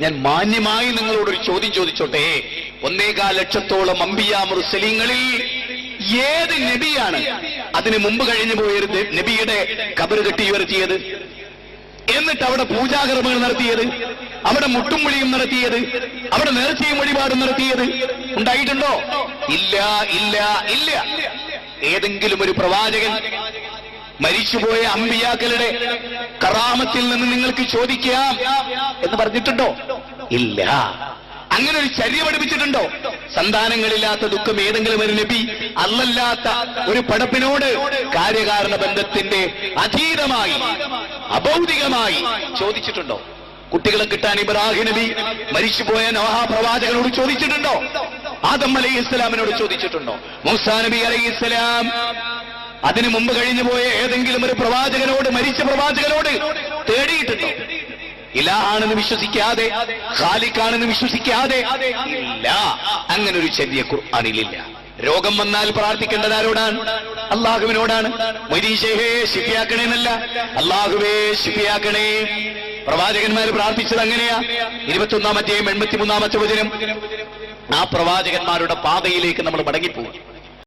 ഞാൻ മാന്യമായി നിങ്ങളോട് ഒരു ചോദ്യം ചോദിച്ചോട്ടെ? ഒന്നേകാൽ ലക്ഷത്തോളം അമ്പിയ മുർസലിങ്ങളിൽ ഏത് നബിയാണ് അതിന് മുമ്പ് കഴിഞ്ഞു പോയൊരു നബിയുടെ കബറ് കെട്ടി ഉയർത്തിയത്? എന്നിട്ട് അവിടെ പൂജാകർമ്മങ്ങൾ നടത്തിയത്? അവിടെ മുട്ടും വിളിയും നടത്തിയത്? അവിടെ നേർച്ചയും വഴിപാടും നടത്തിയത്? ഉണ്ടായിട്ടുണ്ടോ? ഇല്ല ഇല്ല ഇല്ല. ഏതെങ്കിലും ഒരു പ്രവാചകൻ മരിച്ചുപോയ അമ്പിയാക്കളുടെ കറാമത്തിൽ നിന്ന് നിങ്ങൾക്ക് ചോദിക്കാം എന്ന് പറഞ്ഞിട്ടുണ്ടോ? ഇല്ല. അങ്ങനെ ഒരു ചര്യ പഠിപ്പിച്ചിട്ടുണ്ടോ? സന്താനങ്ങളില്ലാത്ത ദുഃഖം ഏതെങ്കിലും ഒരു നബി അല്ലല്ലാത്ത ഒരു പടപ്പിനോട് കാര്യകാരണ ബന്ധത്തിന്റെ അതീതമായി അഭൗതികമായി ചോദിച്ചിട്ടുണ്ടോ? കുട്ടികളെ കിട്ടാൻ ഇബ്രാഹിം നബി മരിച്ചുപോയ നവഹാപ്രവാചകനോട് ചോദിച്ചിട്ടുണ്ടോ? ആദം അലൈഹി ഇസ്ലാമിനോട് ചോദിച്ചിട്ടുണ്ടോ? മൂസാ നബി അലൈഹി ഇസ്ലാം അതിനു മുമ്പ് കഴിഞ്ഞു പോയ ഏതെങ്കിലും ഒരു പ്രവാചകനോട് മരിച്ച പ്രവാചകനോട് തേടിയിട്ടുണ്ടോ ഇലാണെന്ന് വിശ്വസിക്കാതെ ഖാലിക്കാണെന്ന് വിശ്വസിക്കാതെ ഇല്ല. അങ്ങനെ ഒരു ചെറിയ ഖുർആാനിലില്ല. രോഗം വന്നാൽ പ്രാർത്ഥിക്കേണ്ടത് ആരോടാണ്? അള്ളാഹുവിനോടാണ്. മരീശേഹേ ശിപ്പിയാക്കണേ എന്നല്ല അള്ളാഹുവേ ശിഫിയാക്കണേ. പ്രവാചകന്മാർ പ്രാർത്ഥിച്ചത് അങ്ങനെയാ. ഇരുപത്തി ഒന്നാമത്തെയും എൺപത്തിമൂന്നാമത്തെ വചനം. ആ പ്രവാചകന്മാരുടെ പാതയിലേക്ക് നമ്മൾ മടങ്ങിപ്പോകും